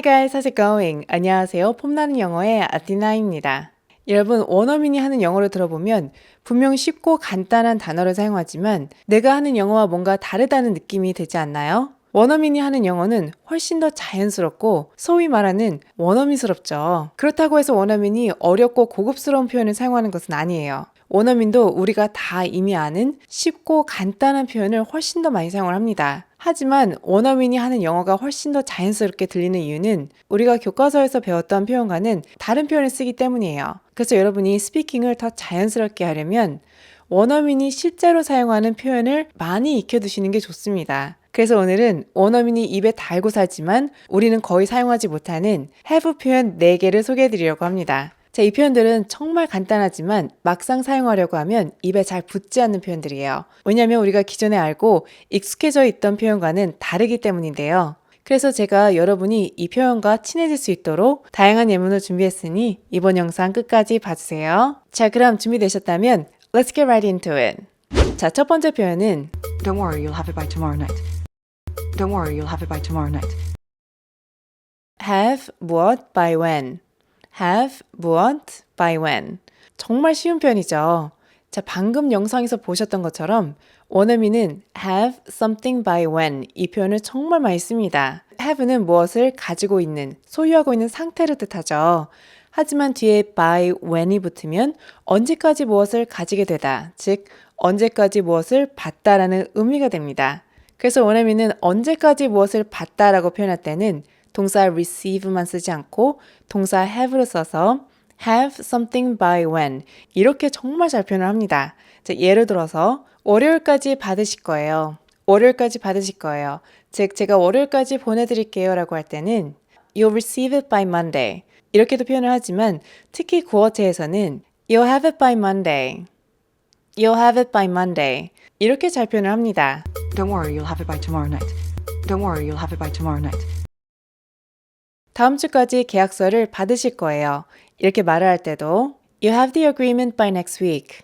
Hi guys, how's it going? 안녕하세요. 폼나는 영어의 아티나입니다. 여러분, 원어민이 하는 영어를 들어보면 분명 쉽고 간단한 단어를 사용하지만 내가 하는 영어와 뭔가 다르다는 느낌이 되지 않나요? 원어민이 하는 영어는 훨씬 더 자연스럽고 소위 말하는 원어민스럽죠. 그렇다고 해서 원어민이 어렵고 고급스러운 표현을 사용하는 것은 아니에요. 원어민도 우리가 다 이미 아는 쉽고 간단한 표현을 훨씬 더 많이 사용을 합니다. 하지만 원어민이 하는 영어가 훨씬 더 자연스럽게 들리는 이유는 우리가 교과서에서 배웠던 표현과는 다른 표현을 쓰기 때문이에요. 그래서 여러분이 스피킹을 더 자연스럽게 하려면 원어민이 실제로 사용하는 표현을 많이 익혀두시는 게 좋습니다. 그래서 오늘은 원어민이 입에 달고 살지만 우리는 거의 사용하지 못하는 have 표현 4개를 소개해 드리려고 합니다. 자, 이 표현들은 정말 간단하지만 막상 사용하려고 하면 입에 잘 붙지 않는 표현들이에요. 왜냐하면 우리가 기존에 알고 익숙해져 있던 표현과는 다르기 때문인데요. 그래서 제가 여러분이 이 표현과 친해질 수 있도록 다양한 예문을 준비했으니 이번 영상 끝까지 봐주세요. 자, 그럼 준비되셨다면 Let's get right into it. 자, 첫 번째 표현은 Don't worry, you'll have it by tomorrow night. Don't worry, you'll have it by tomorrow night. have 무엇 by when. Have 무엇 by when. 정말 쉬운 표현이죠. 자, 방금 영상에서 보셨던 것처럼 원어민은 have something by when 이 표현을 정말 많이 씁니다. have는 무엇을 가지고 있는, 소유하고 있는 상태를 뜻하죠. 하지만 뒤에 by when이 붙으면 언제까지 무엇을 가지게 되다, 즉 언제까지 무엇을 받다라는 의미가 됩니다. 그래서 원어민은 언제까지 무엇을 받다라고 표현할 때는 동사 receive만 쓰지 않고 동사 have를 써서 have something by when 이렇게 정말 잘 표현을 합니다. 자, 예를 들어서 월요일까지 받으실 거예요. 월요일까지 받으실 거예요. 즉 제가 월요일까지 보내드릴게요라고 할 때는 you'll receive it by Monday 이렇게도 표현을 하지만 특히 구어체에서는 you'll have it by Monday, you'll have it by Monday 이렇게 잘 표현을 합니다. Don't worry, you'll have it by tomorrow night. Don't worry, you'll have it by tomorrow night. 다음 주까지 계약서를 받으실 거예요. 이렇게 말을 할 때도 You have the agreement by next week.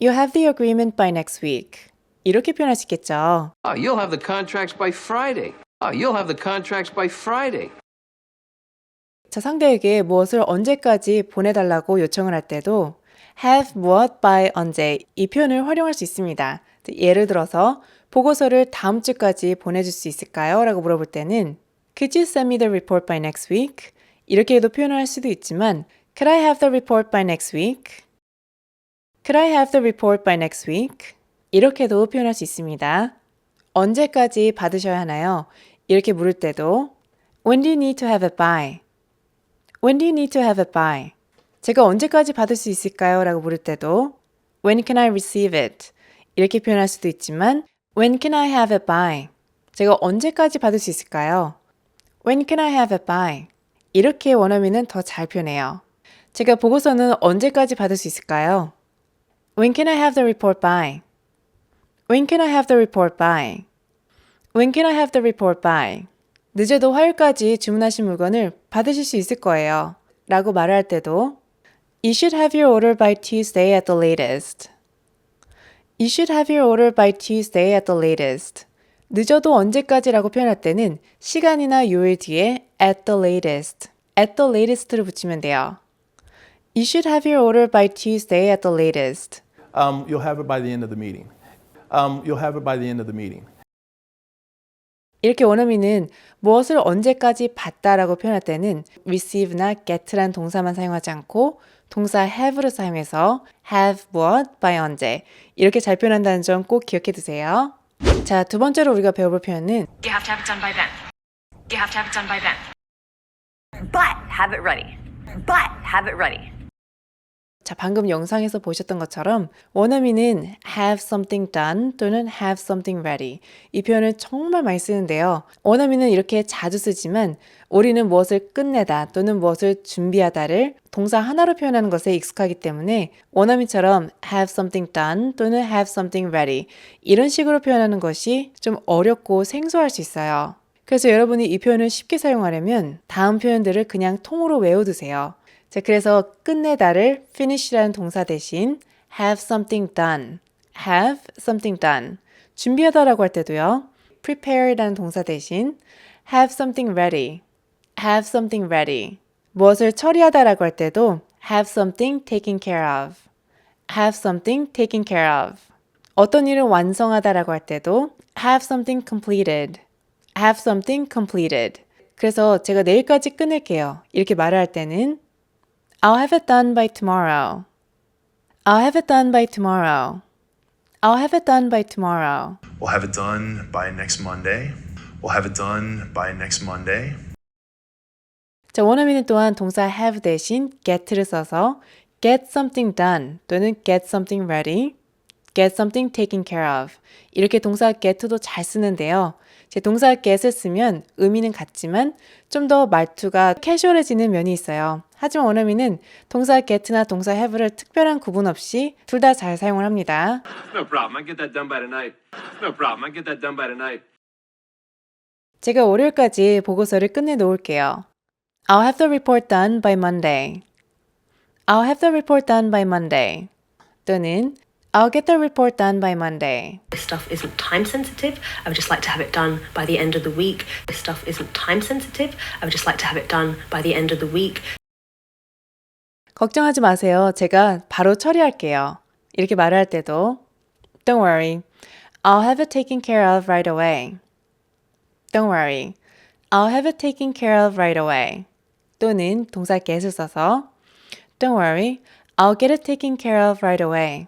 You have the agreement by next week. 이렇게 표현할 수 있겠죠. Oh, you'll have the contracts by Friday. Oh, you'll have the contracts by Friday. 자, 상대에게 무엇을 언제까지 보내달라고 요청을 할 때도 have 무엇 by 언제 이 표현을 활용할 수 있습니다. 예를 들어서 보고서를 다음 주까지 보내줄 수 있을까요? 라고 물어볼 때는 Could you send me the report by next week? 이렇게도 표현을 할 수도 있지만 Could I have the report by next week? Could I have the report by next week? 이렇게도 표현할 수 있습니다. 언제까지 받으셔야 하나요? 이렇게 물을 때도 When do you need to have it by? When do you need to have it by? 제가 언제까지 받을 수 있을까요? 라고 물을 때도 When can I receive it? 이렇게 표현할 수도 있지만 When can I have it by? 제가 언제까지 받을 수 있을까요? When can I have it by? 이렇게 원어민은 더 잘 표현해요. 제가 보고서는 언제까지 받을 수 있을까요? When can I have the report by? When can I have the report by? When can I have the report by? 늦어도 화요일까지 주문하신 물건을 받으실 수 있을 거예요. 라고 말을 할 때도 You should have your order by Tuesday at the latest. You should have your order by Tuesday at the latest. 늦어도 언제까지라고 표현할 때는 시간이나 요일 뒤에 at the latest, at the latest를 붙이면 돼요. You should have your order by Tuesday at the latest. Um, you'll have it by the end of the meeting. Um, you'll have it by the end of the meeting. 이렇게 원어민은 무엇을 언제까지 받다라고 표현할 때는 receive나 get란 동사만 사용하지 않고 동사 have를 사용해서 have 무엇 by 언제 이렇게 잘 표현한다는 점 꼭 기억해 두세요. 자, 두 번째로 우리가 배워볼 표현은 You have to have it done by then. You have to have it done by then. But have it ready. But have it ready. 자, 방금 영상에서 보셨던 것처럼 원어민은 have something done 또는 have something ready 이 표현을 정말 많이 쓰는데요. 원어민은 이렇게 자주 쓰지만 우리는 무엇을 끝내다 또는 무엇을 준비하다를 동사 하나로 표현하는 것에 익숙하기 때문에 원어민처럼 have something done 또는 have something ready 이런 식으로 표현하는 것이 좀 어렵고 생소할 수 있어요. 그래서 여러분이 이 표현을 쉽게 사용하려면 다음 표현들을 그냥 통으로 외워두세요. 자, 그래서 끝내다를 finish라는 동사 대신 have something done, have something done. 준비하다라고 할 때도요. prepare라는 동사 대신 have something ready, have something ready. 무엇을 처리하다라고 할 때도 have something taken care of. have something taken care of. 어떤 일을 완성하다라고 할 때도 have something completed. have something completed. 그래서 제가 내일까지 끝낼게요. 이렇게 말을 할 때는 I'll have it done by tomorrow. I'll have it done by tomorrow. I'll have it done by tomorrow. We'll have it done by next Monday. We'll have it done by next Monday. 자, 원어민은 또한 동사 have 대신 get를 써서 get something done 또는 get something ready, get something taken care of 이렇게 동사 get도 잘 쓰는데요. 제 동사 get을 쓰면 의미는 같지만 좀 더 말투가 캐주얼해지는 면이 있어요. 하지만 원어민은 동사 get나 동사 have를 특별한 구분 없이 둘 다 잘 사용을 합니다. No problem. I get that done by tonight. No problem. I get that done by tonight. 제가 월요일까지 보고서를 끝내 놓을게요. I'll have the report done by Monday. I'll have the report done by Monday. 또는 I'll get the report done by Monday. This stuff isn't time sensitive. I would just like to have it done by the end of the week. This stuff isn't time sensitive. I would just like to have it done by the end of the week. 걱정하지 마세요. 제가 바로 처리할게요. 이렇게 말을 할 때도 Don't worry. I'll have it taken care of right away. Don't worry. I'll have it taken care of right away. 또는 동사 get을 써서 Don't worry. I'll get it taken care of right away.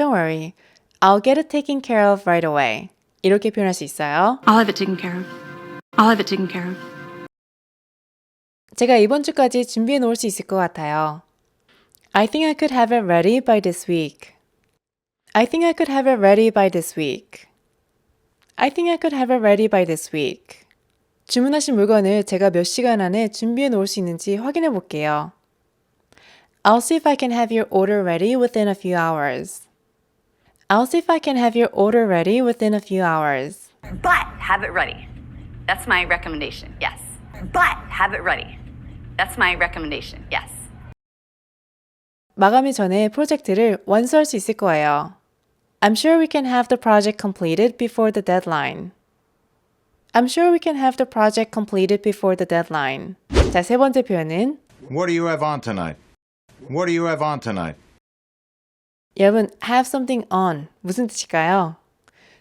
Don't worry. I'll get it taken care of right away. 이렇게 표현할 수 있어요. I'll have it taken care of. I'll have it taken care of. 제가 이번 주까지 준비해 놓을 수 있을 것 같아요. I think I could have it ready by this week. I think I could have it ready by this week. I think I could have it ready by this week. 주문하신 물건을 제가 몇 시간 안에 준비해 놓을 수 있는지 확인해 볼게요. I'll see if I can have your order ready within a few hours. I'll see if I can have your order ready within a few hours. But have it ready. That's my recommendation. Yes. But have it ready. That's my recommendation. Yes. 마감이 전에 프로젝트를 완수할 수 있을 거예요. I'm sure we can have the project completed before the deadline. I'm sure we can have the project completed before the deadline. 자, 세 번째 표현은 What do you have on tonight? What do you have on tonight? 여러분 have something on 무슨 뜻일까요?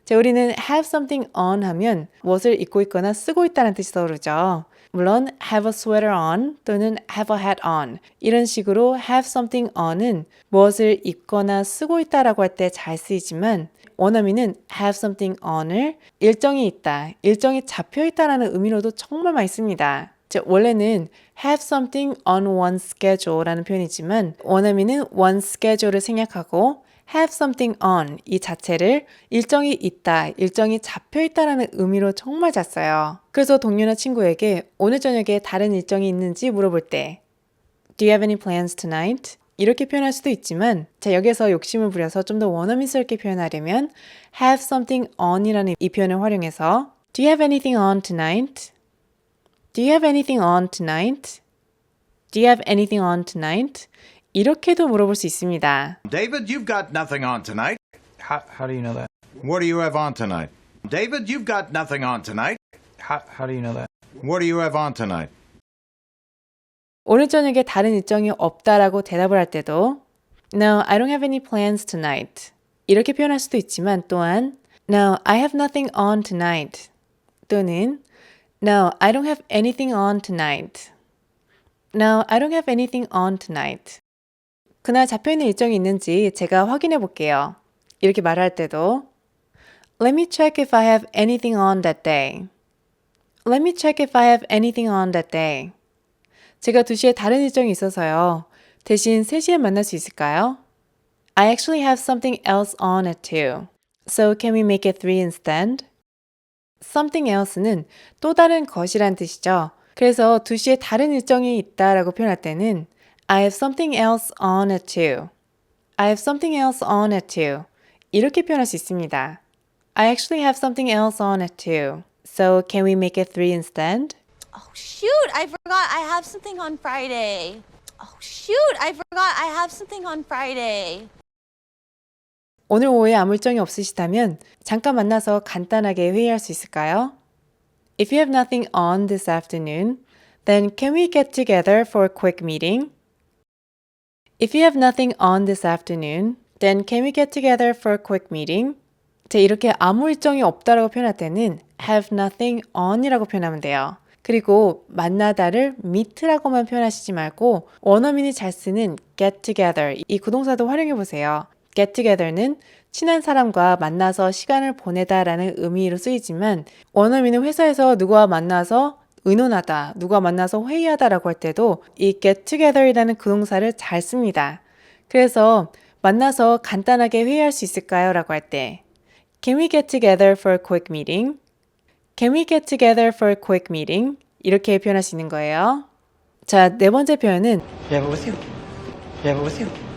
자, 우리는 have something on 하면 무엇을 입고 있거나 쓰고 있다는 뜻이 떠오르죠. 물론 have a sweater on 또는 have a hat on 이런 식으로 have something on은 무엇을 입거나 쓰고 있다라고 할 때 잘 쓰이지만 원어민은 have something on을 일정이 있다, 일정이 잡혀 있다라는 의미로도 정말 많이 씁니다. 즉 원래는 have something on one schedule라는 표현이지만 원어민은 one schedule을 생략하고 have something on 이 자체를 일정이 있다, 일정이 잡혀 있다라는 의미로 정말 잘 써요. 그래서 동료나 친구에게 오늘 저녁에 다른 일정이 있는지 물어볼 때 Do you have any plans tonight? 이렇게 표현할 수도 있지만 자 여기서 욕심을 부려서 좀 더 원어민스럽게 표현하려면 have something on이라는 이 표현을 활용해서 Do you have anything on tonight? Do you have anything on tonight? Do you have anything on tonight? 이렇게도 물어볼 수 있습니다. David, you've got nothing on tonight. How, how do you know that? What do you have on tonight? David, you've got nothing on tonight. How, how do you know that? What do you have on tonight? 오늘 저녁에 다른 일정이 없다라고 대답을 할 때도 No, I don't have any plans tonight. 이렇게 표현할 수도 있지만 또한 No, I have nothing on tonight. 또는 No, I don't have anything on tonight. No, I don't have anything on tonight. 그날 잡혀있는 일정이 있는지 제가 확인해 볼게요. 이렇게 말할 때도 Let me check if I have anything on that day. Let me check if I have anything on that day. 제가 2시에 다른 일정이 있어서요. 대신 3시에 만날 수 있을까요? I actually have something else on at 2. So can we make it 3 instead? Something else는 또 다른 것이란 뜻이죠. 그래서 2시에 다른 일정이 있다라고 표현할 때는 I have something else on at 2. I have something else on at 2. 이렇게 표현할 수 있습니다. I actually have something else on at 2. So can we make it 3 instead? Oh shoot, I forgot I have something on Friday. Oh shoot, I forgot I have something on Friday. 오늘 오후에 아무 일정이 없으시다면 잠깐 만나서 간단하게 회의할 수 있을까요? If you have nothing on this afternoon, then can we get together for a quick meeting? If you have nothing on this afternoon, then can we get together for a quick meeting? 자, 이렇게 아무 일정이 없다라고 표현할 때는 have nothing on이라고 표현하면 돼요. 그리고 만나다를 meet라고만 표현하시지 말고 원어민이 잘 쓰는 get together 이 구동사도 활용해 보세요. Get together는 친한 사람과 만나서 시간을 보내다라는 의미로 쓰이지만 원어민은 회사에서 누구와 만나서 의논하다, 누가 만나서 회의하다라고 할 때도 이 get together이라는 구동사를 잘 씁니다. 그래서 만나서 간단하게 회의할 수 있을까요? 라고 할 때 Can we get together for a quick meeting? Can we get together for a quick meeting? 이렇게 표현할 수 있는 거예요. 자, 네 번째 표현은 have it with you.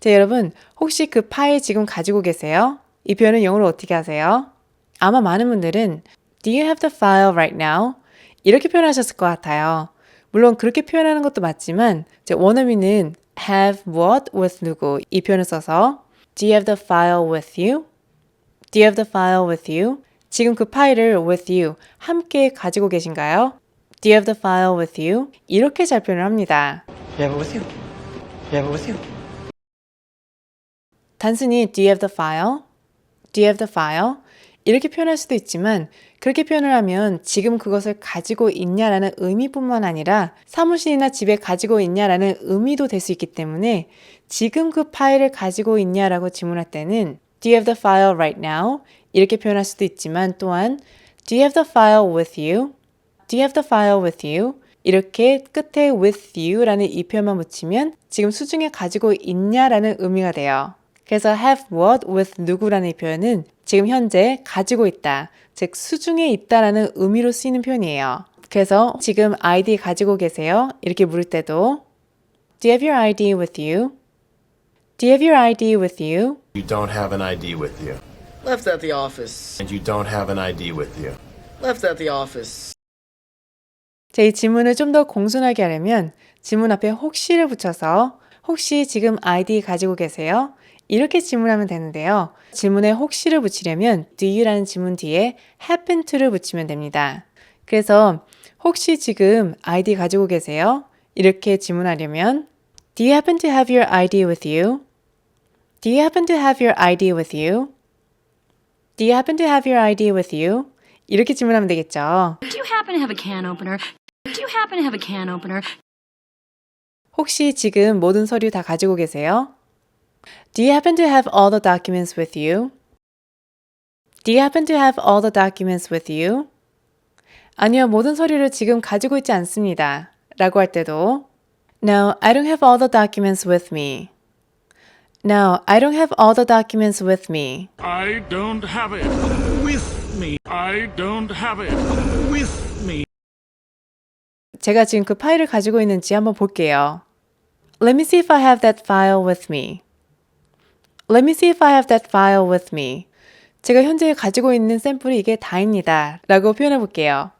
자, 여러분, 혹시 그 파일 지금 가지고 계세요? 이 표현은 영어로 어떻게 하세요? 아마 많은 분들은 Do you have the file right now? 이렇게 표현하셨을 것 같아요. 물론 그렇게 표현하는 것도 맞지만 제 원어민은 have what with 누구 이 표현을 써서 Do you have the file with you? Do you have the file with you? 지금 그 파일을 with you 함께 가지고 계신가요? Do you have the file with you? 이렇게 잘 표현을 합니다. You have it with you. You have it with you. 단순히 do you have the file? Do you have the file? 이렇게 표현할 수도 있지만 그렇게 표현을 하면 지금 그것을 가지고 있냐라는 의미뿐만 아니라 사무실이나 집에 가지고 있냐라는 의미도 될 수 있기 때문에 지금 그 파일을 가지고 있냐라고 질문할 때는 Do you have the file right now? 이렇게 표현할 수도 있지만 또한 Do you have the file with you? Do you have the file with you? 이렇게 끝에 with you라는 이 표현만 붙이면 지금 수중에 가지고 있냐라는 의미가 돼요. 그래서 have what with 누구라는 이 표현은 지금 현재 가지고 있다, 즉 수중에 있다라는 의미로 쓰이는 표현이에요. 그래서 지금 ID 가지고 계세요? 이렇게 물을 때도 Do you have your ID with you? Do you have your ID with you? You don't have an ID with you. Left at the office. And you don't have an ID with you. Left at the office. 자, 이 질문을 좀 더 공손하게 하려면 질문 앞에 혹시를 붙여서 혹시 지금 아이디 가지고 계세요? 이렇게 질문하면 되는데요. 질문에 혹시를 붙이려면 do you라는 질문 뒤에 happen to를 붙이면 됩니다. 그래서 혹시 지금 아이디 가지고 계세요? 이렇게 질문하려면 Do you happen to have your ID with you? Do you happen to have your ID with you? Do you happen to have your ID with you? 이렇게 질문하면 되겠죠. Do you happen to have a can opener? Do you happen to have a can opener? 혹시 지금 모든 서류 다 가지고 계세요? Do you happen to have all the documents with you? Do you happen to have all the documents with you? 아니요, 모든 서류를 지금 가지고 있지 않습니다. 라고 할 때도 No, I don't have all the documents with me. No, I don't have all the documents with me. I don't have it with me. I don't have it with me. 제가 지금 그 파일을 가지고 있는지 한번 볼게요. Let me see if I have that file with me. Let me see if I have that file with me. 제가 현재 가지고 있는 샘플이 이게 다입니다. 라고 표현해 볼게요.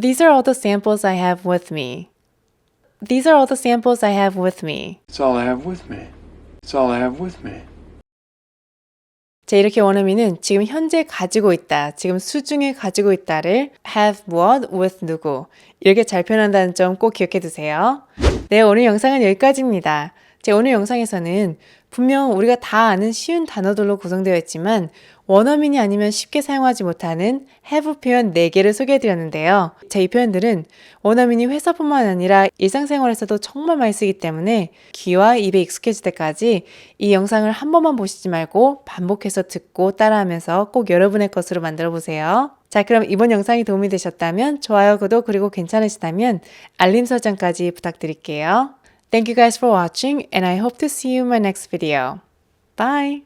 These are all the samples I have with me. These are all the samples I have with me. It's all I have with me. It's all I have with me. 자, 이렇게 원어민은 지금 현재 가지고 있다, 지금 수중에 가지고 있다를 have what with 누구 이렇게 잘 표현한다는 점 꼭 기억해 두세요. 네, 오늘 영상은 여기까지입니다. 제 오늘 영상에서는 분명 우리가 다 아는 쉬운 단어들로 구성되어 있지만 원어민이 아니면 쉽게 사용하지 못하는 have 표현 4개를 소개해 드렸는데요. 자, 이 표현들은 원어민이 회사뿐만 아니라 일상생활에서도 정말 많이 쓰기 때문에 귀와 입에 익숙해질 때까지 이 영상을 한 번만 보시지 말고 반복해서 듣고 따라하면서 꼭 여러분의 것으로 만들어 보세요. 자, 그럼 이번 영상이 도움이 되셨다면 좋아요, 구독, 그리고 괜찮으시다면 알림 설정까지 부탁드릴게요. Thank you guys for watching and I hope to see you in my next video. Bye!